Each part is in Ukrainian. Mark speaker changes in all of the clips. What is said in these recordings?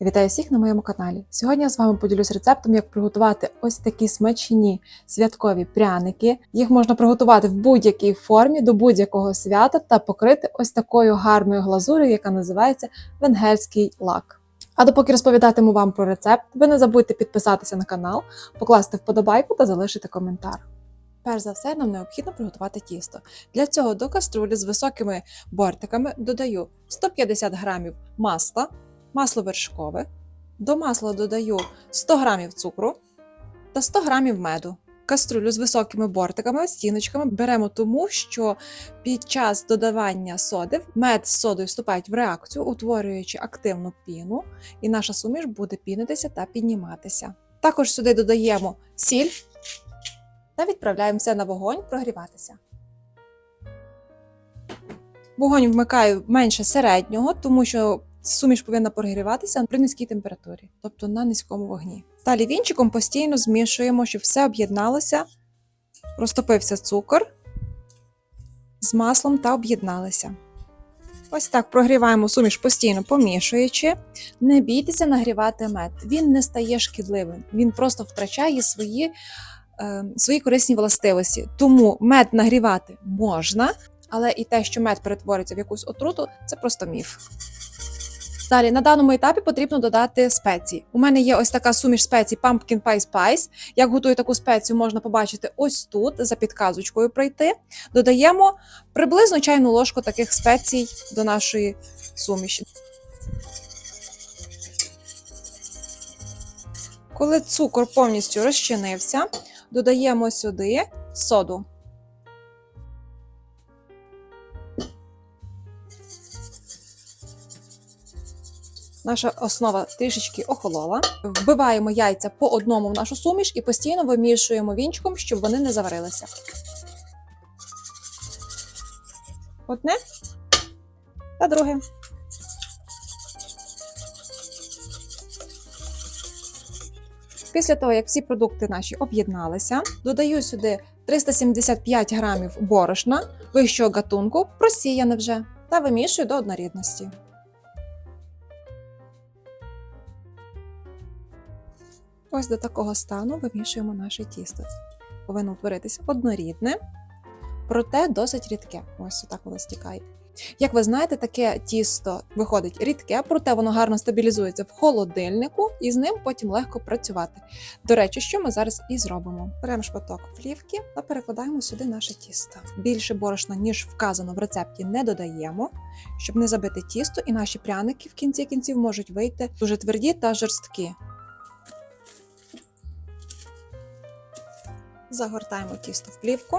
Speaker 1: Вітаю всіх на моєму каналі. Сьогодні я з вами поділюсь рецептом, як приготувати ось такі смачні святкові пряники. Їх можна приготувати в будь-якій формі до будь-якого свята та покрити ось такою гарною глазур'ю, яка називається венгерський лак. А допоки розповідатиму вам про рецепт, ви не забудьте підписатися на канал, покласти вподобайку та залишити коментар. Перш за все, нам необхідно приготувати тісто. Для цього до каструлі з високими бортиками додаю 150 грамів масла, масло вершкове. До масла додаю 100 грамів цукру та 100 грамів меду. Каструлю з високими бортиками, стіночками беремо тому, що під час додавання соди мед з содою вступають в реакцію, утворюючи активну піну, і наша суміш буде пінитися та підніматися. Також сюди додаємо сіль та відправляємо все на вогонь прогріватися. Вогонь вмикаю менше середнього, тому що суміш повинна прогріватися при низькій температурі, тобто на низькому вогні. Далі вінчиком постійно змішуємо, щоб все об'єдналося, розтопився цукор з маслом та об'єдналися. Ось так прогріваємо суміш постійно помішуючи. Не бійтеся нагрівати мед. Він не стає шкідливим, він просто втрачає свої, е, свої корисні властивості. Тому мед нагрівати можна, але і те, що мед перетвориться в якусь отруту, це просто міф. Далі на даному етапі потрібно додати спеції. У мене є ось така суміш спецій Pumpkin Pie Spice. Як готую таку спецію, можна побачити ось тут, за підказочкою пройти. Додаємо приблизно чайну ложку таких спецій до нашої суміші. Коли цукор повністю розчинився, додаємо сюди соду. Наша основа трішечки охолола. Вбиваємо яйця по одному в нашу суміш і постійно вимішуємо вінчиком, щоб вони не заварилися. Одне та друге. Після того, як всі продукти наші об'єдналися, додаю сюди 375 грамів борошна вищого гатунку, просіяне вже, та вимішую до однорідності. Ось до такого стану вимішуємо наше тісто. Повинно утворитися однорідне, проте досить рідке. Ось отак воно стікає. Як ви знаєте, таке тісто виходить рідке, проте воно гарно стабілізується в холодильнику і з ним потім легко працювати. До речі, що ми зараз і зробимо. Беремо шматок плівки та перекладаємо сюди наше тісто. Більше борошна, ніж вказано в рецепті, не додаємо, щоб не забити тісто, і наші пряники в кінці кінців можуть вийти дуже тверді та жорсткі. Загортаємо тісто в плівку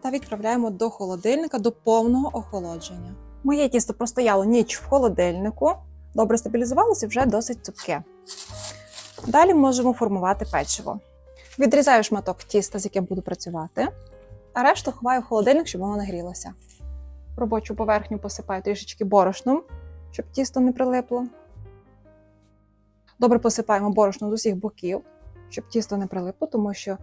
Speaker 1: та відправляємо до холодильника до повного охолодження. Моє тісто простояло ніч в холодильнику, добре стабілізувалося вже досить цупке. Далі можемо формувати печиво. Відрізаю шматок тіста, з яким буду працювати, а решту ховаю в холодильник, щоб воно нагрілося. Робочу поверхню посипаю трішечки борошном, щоб тісто не прилипло. Добре посипаємо борошно з усіх боків щоб тісто не прилипло, тому що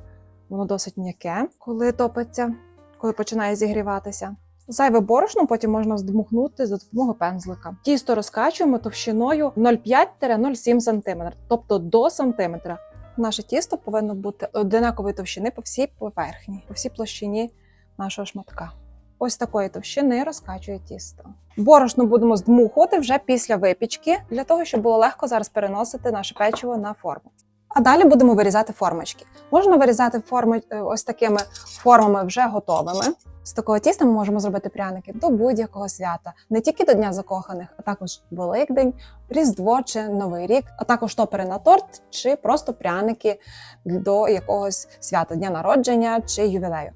Speaker 1: воно досить м'яке, коли топиться, коли починає зігріватися. Зайве борошно потім можна здмухнути за допомогою пензлика. Тісто розкачуємо товщиною 0,5-0,7 см, тобто до сантиметра. Наше тісто повинно бути одинакової товщини по всій поверхні, по всій площині нашого шматка. Ось такої товщини розкачує тісто. Борошно будемо здмухувати вже після випічки, для того, щоб було легко зараз переносити наше печиво на форму. А далі будемо вирізати формочки. Можна вирізати форми е, ось такими формами вже готовими. З такого тіста ми можемо зробити пряники до будь-якого свята, не тільки до Дня закоханих, а також Великдень, Різдво чи Новий рік, а також топери на торт чи просто пряники до якогось свята, дня народження чи ювілею.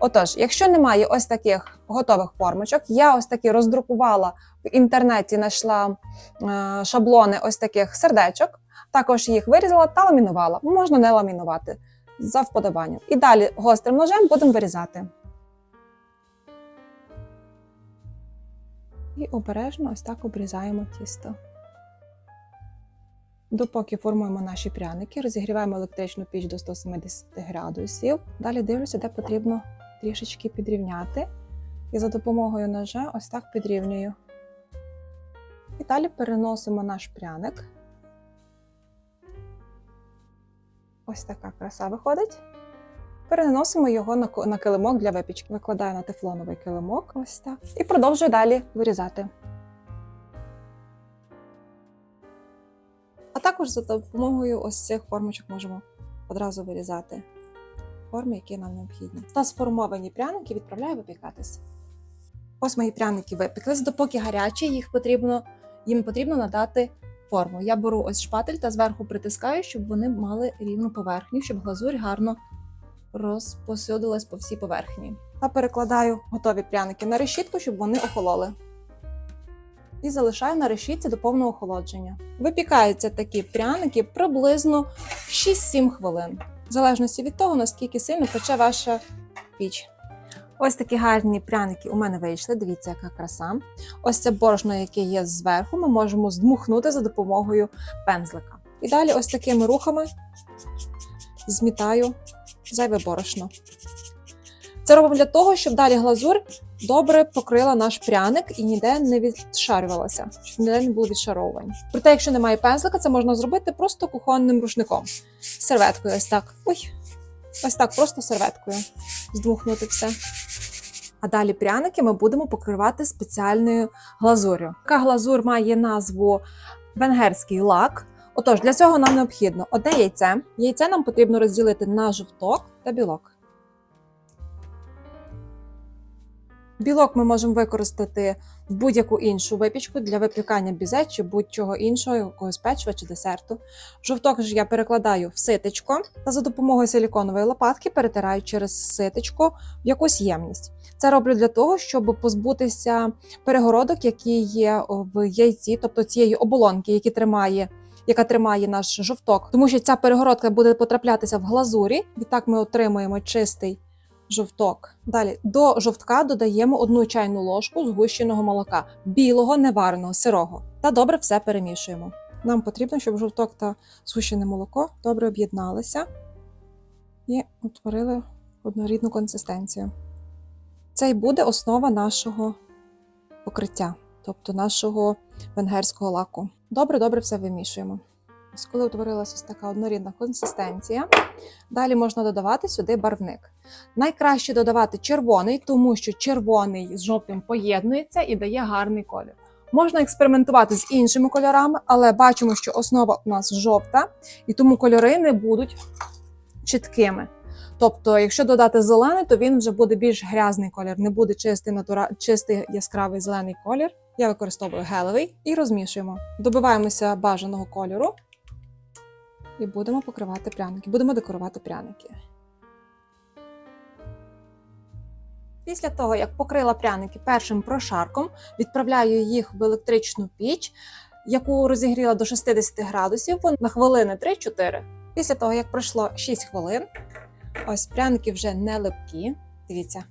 Speaker 1: Отож, якщо немає ось таких готових формочок, я ось таки роздрукувала в інтернеті, знайшла е, шаблони ось таких сердечок. Також їх вирізала та ламінувала. Можна не ламінувати за вподобанням. І далі гострим ножем будемо вирізати. І обережно ось так обрізаємо тісто. Допоки формуємо наші пряники, розігріваємо електричну піч до 170 градусів. Далі дивлюся, де потрібно трішечки підрівняти. І за допомогою ножа ось так підрівнюю. І Далі переносимо наш пряник. Ось така краса виходить. Переносимо його на, килимок для випічки. Викладаю на тефлоновий килимок. Ось так. І продовжую далі вирізати. Також за допомогою ось цих формочок можемо одразу вирізати форми, які нам необхідні. Та сформовані пряники відправляю випікатись. Ось мої пряники випеклись, допоки гарячі, їх потрібно, їм потрібно надати форму. Я беру ось шпатель та зверху притискаю, щоб вони мали рівну поверхню, щоб глазурь гарно розпосюдилась по всій поверхні. Та перекладаю готові пряники на решітку, щоб вони охололи. І залишаю на решітці до повного охолодження. Випікаються такі пряники приблизно 6-7 хвилин, в залежності від того, наскільки сильно пече ваша піч. Ось такі гарні пряники у мене вийшли. Дивіться, яка краса. Ось це борошно, яке є зверху, ми можемо здмухнути за допомогою пензлика. І далі ось такими рухами змітаю зайве борошно. Це робимо для того, щоб далі глазурь добре покрила наш пряник і ніде не відшарювалася, щоб ніде не було відшаровувань. Проте, якщо немає пензлика, це можна зробити просто кухонним рушником. Серветкою, ось так. Ой, ось так, просто серветкою. Здмухнути все. А далі пряники ми будемо покривати спеціальною глазур'ю. Така глазур має назву венгерський лак. Отож, для цього нам необхідно одне яйце. Яйце нам потрібно розділити на жовток та білок. Білок ми можемо використати в будь-яку іншу випічку для випікання бізе чи будь-чого іншого, якогось печива чи десерту. Жовток ж я перекладаю в ситечко та за допомогою силіконової лопатки перетираю через ситечко в якусь ємність. Це роблю для того, щоб позбутися перегородок, які є в яйці, тобто цієї оболонки, які тримає. Яка тримає наш жовток, тому що ця перегородка буде потраплятися в глазурі. Відтак ми отримуємо чистий жовток. Далі до жовтка додаємо одну чайну ложку згущеного молока, білого, невареного, сирого. Та добре все перемішуємо. Нам потрібно, щоб жовток та згущене молоко добре об'єдналися і утворили однорідну консистенцію. Це й буде основа нашого покриття, тобто нашого венгерського лаку. Добре, добре все вимішуємо. Ось коли утворилася така однорідна консистенція, далі можна додавати сюди барвник. Найкраще додавати червоний, тому що червоний з жовтим поєднується і дає гарний колір. Можна експериментувати з іншими кольорами, але бачимо, що основа у нас жовта, і тому кольори не будуть чіткими. Тобто, якщо додати зелений, то він вже буде більш грязний колір, не буде чистий, натура... чистий яскравий зелений колір. Я використовую гелевий і розмішуємо. Добиваємося бажаного кольору і будемо покривати пряники. Будемо декорувати пряники. Після того, як покрила пряники першим прошарком, відправляю їх в електричну піч, яку розігріла до 60 градусів на хвилини 3-4. Після того, як пройшло 6 хвилин, ось пряники вже не липкі. Дивіться,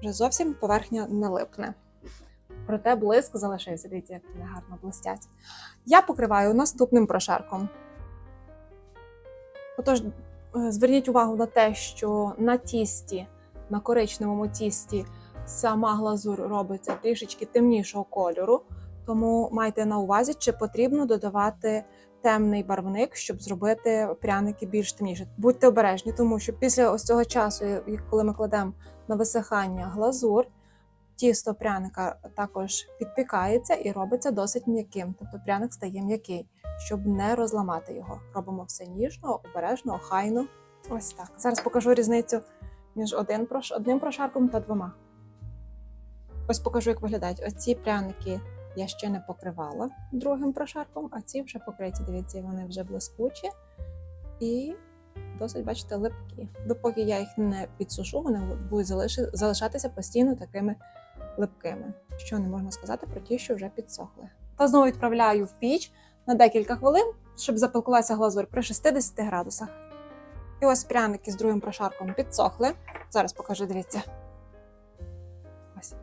Speaker 1: вже зовсім поверхня не липне. Проте блиск залишився. Дивіться, як вони гарно блистять. Я покриваю наступним прошарком. Отож, е, зверніть увагу на те, що на тісті, на коричневому тісті, сама глазур робиться трішечки темнішого кольору, тому майте на увазі, чи потрібно додавати темний барвник, щоб зробити пряники більш темніші. Будьте обережні, тому що після ось цього часу, коли ми кладемо на висихання глазур, тісто пряника також підпікається і робиться досить м'яким. Тобто пряник стає м'який, щоб не розламати його. Робимо все ніжно, обережно, охайно. Ось так. Зараз покажу різницю між один одним прошарком та двома. Ось покажу, як виглядають. Оці пряники я ще не покривала другим прошарком, а ці вже покриті. Дивіться, вони вже блискучі і досить, бачите, липкі. Допоки я їх не підсушу, вони будуть залишатися постійно такими липкими, що не можна сказати про ті, що вже підсохли. Та знову відправляю в піч на декілька хвилин, щоб запеклася глазурь при 60 градусах. І ось пряники з другим прошарком підсохли. Зараз покажу, дивіться. Ось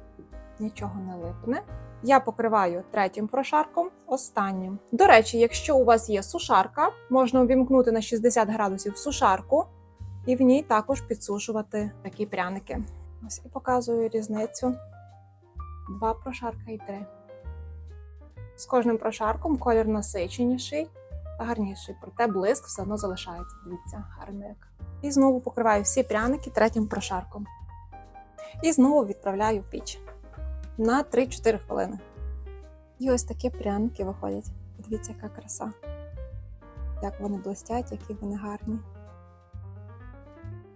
Speaker 1: нічого не липне. Я покриваю третім прошарком, останнім. До речі, якщо у вас є сушарка, можна увімкнути на 60 градусів сушарку і в ній також підсушувати такі пряники. Ось і показую різницю. Два прошарка і три. З кожним прошарком колір насиченіший та гарніший, проте блиск все одно залишається. Дивіться, гарно як. І знову покриваю всі пряники третім прошарком. І знову відправляю в піч на 3-4 хвилини. І ось такі пряники виходять. Подивіться, яка краса. Як вони блистять, які вони гарні.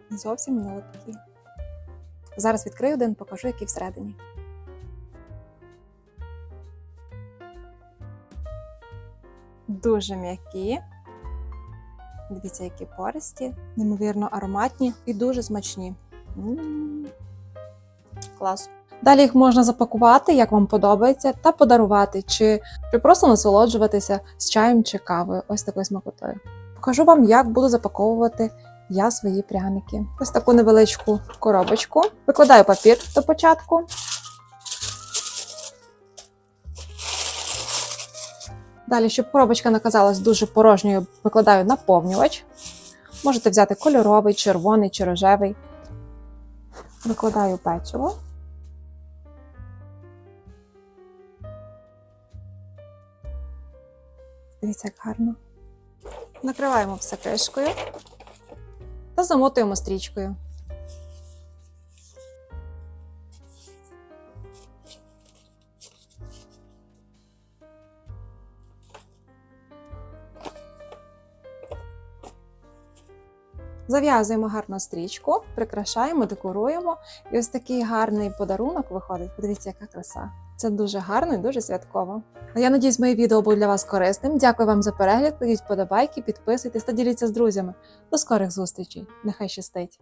Speaker 1: Зовсім не липкі. Зараз відкрию один, покажу, який всередині. Дуже м'які. Дивіться, які пористі, неймовірно ароматні і дуже смачні. М. Клас. Далі їх можна запакувати, як вам подобається, та подарувати, чи, чи просто насолоджуватися з чаєм чи кавою. Ось такою смакотою. Покажу вам, як буду запаковувати я свої пряники. Ось таку невеличку коробочку. Викладаю папір до початку. Далі, щоб коробочка не казалась дуже порожньою, викладаю наповнювач. Можете взяти кольоровий, червоний чи рожевий. Викладаю печиво. Дивіться, як гарно. Накриваємо все кришкою та замотуємо стрічкою. Зав'язуємо гарну стрічку, прикрашаємо, декоруємо. І ось такий гарний подарунок виходить. Подивіться, яка краса. Це дуже гарно і дуже святково. Я надіюсь, моє відео було для вас корисним. Дякую вам за перегляд. Кладіть вподобайки, підписуйтесь та діліться з друзями. До скорих зустрічей. Нехай щастить!